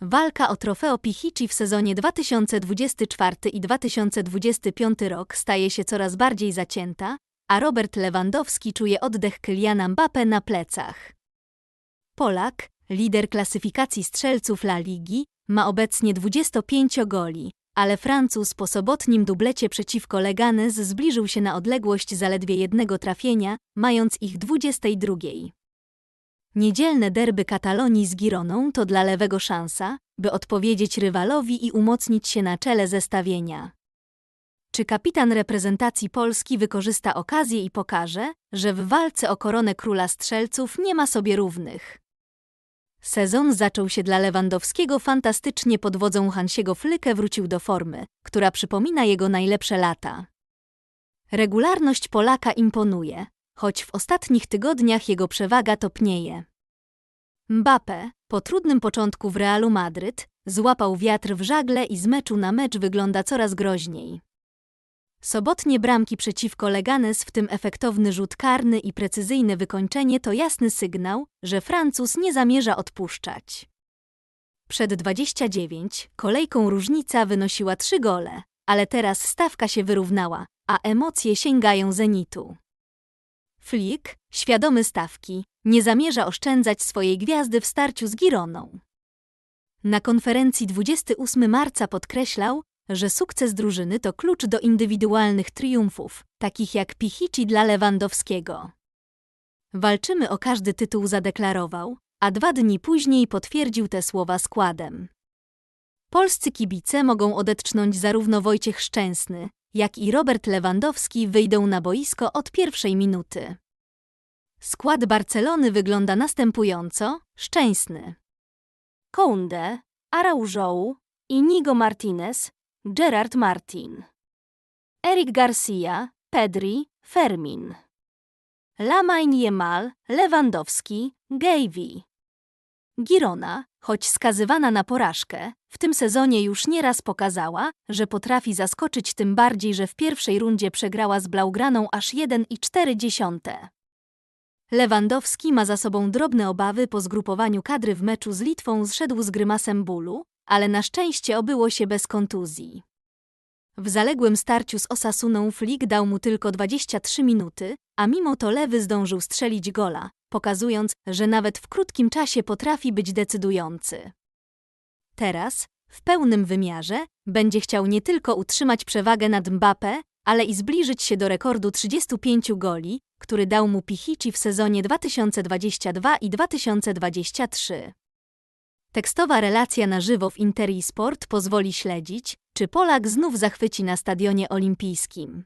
Walka o trofeo Pichici w sezonie 2024 i 2025 rok staje się coraz bardziej zacięta, a Robert Lewandowski czuje oddech Kyliana Mbappé na plecach. Polak, lider klasyfikacji strzelców La Ligi, ma obecnie 25 goli, ale Francuz po sobotnim dublecie przeciwko Leganes zbliżył się na odległość zaledwie jednego trafienia, mając ich 22. Niedzielne derby Katalonii z Gironą to dla lewego szansa, by odpowiedzieć rywalowi i umocnić się na czele zestawienia. Czy kapitan reprezentacji Polski wykorzysta okazję i pokaże, że w walce o koronę króla strzelców nie ma sobie równych? Sezon zaczął się dla Lewandowskiego fantastycznie pod wodzą Hansiego Flykę wrócił do formy, która przypomina jego najlepsze lata. Regularność Polaka imponuje, choć w ostatnich tygodniach jego przewaga topnieje. Mbappé, po trudnym początku w Realu Madryt, złapał wiatr w żagle i z meczu na mecz wygląda coraz groźniej. Sobotnie bramki przeciwko Leganes, w tym efektowny rzut karny i precyzyjne wykończenie to jasny sygnał, że Francuz nie zamierza odpuszczać. Przed 29 kolejką różnica wynosiła 3 gole, ale teraz stawka się wyrównała, a emocje sięgają zenitu. Flick, świadomy stawki, nie zamierza oszczędzać swojej gwiazdy w starciu z Gironą. Na konferencji 28 marca podkreślał, że sukces drużyny to klucz do indywidualnych triumfów, takich jak Pichici dla Lewandowskiego. Walczymy o każdy tytuł zadeklarował, a dwa dni później potwierdził te słowa składem. Polscy kibice mogą odetchnąć zarówno Wojciech Szczęsny, jak i Robert Lewandowski wyjdą na boisko od pierwszej minuty. Skład Barcelony wygląda następująco: Szczęsny. Kounde, Araujo, Inigo Martinez, Gerard Martin. Eric Garcia, Pedri, Fermin. Lamain Jemal, Lewandowski, Gavey. Girona, choć skazywana na porażkę, w tym sezonie już nieraz pokazała, że potrafi zaskoczyć tym bardziej, że w pierwszej rundzie przegrała z Blaugraną aż 1,4. Lewandowski ma za sobą drobne obawy po zgrupowaniu kadry w meczu z Litwą zszedł z grymasem bólu, ale na szczęście obyło się bez kontuzji. W zaległym starciu z Osasuną Flick dał mu tylko 23 minuty, a mimo to lewy zdążył strzelić gola, pokazując, że nawet w krótkim czasie potrafi być decydujący. Teraz, w pełnym wymiarze, będzie chciał nie tylko utrzymać przewagę nad Mbappé, ale i zbliżyć się do rekordu 35 goli, który dał mu Pichici w sezonie 2022 i 2023. Tekstowa relacja na żywo w Interi Sport pozwoli śledzić, czy Polak znów zachwyci na stadionie olimpijskim.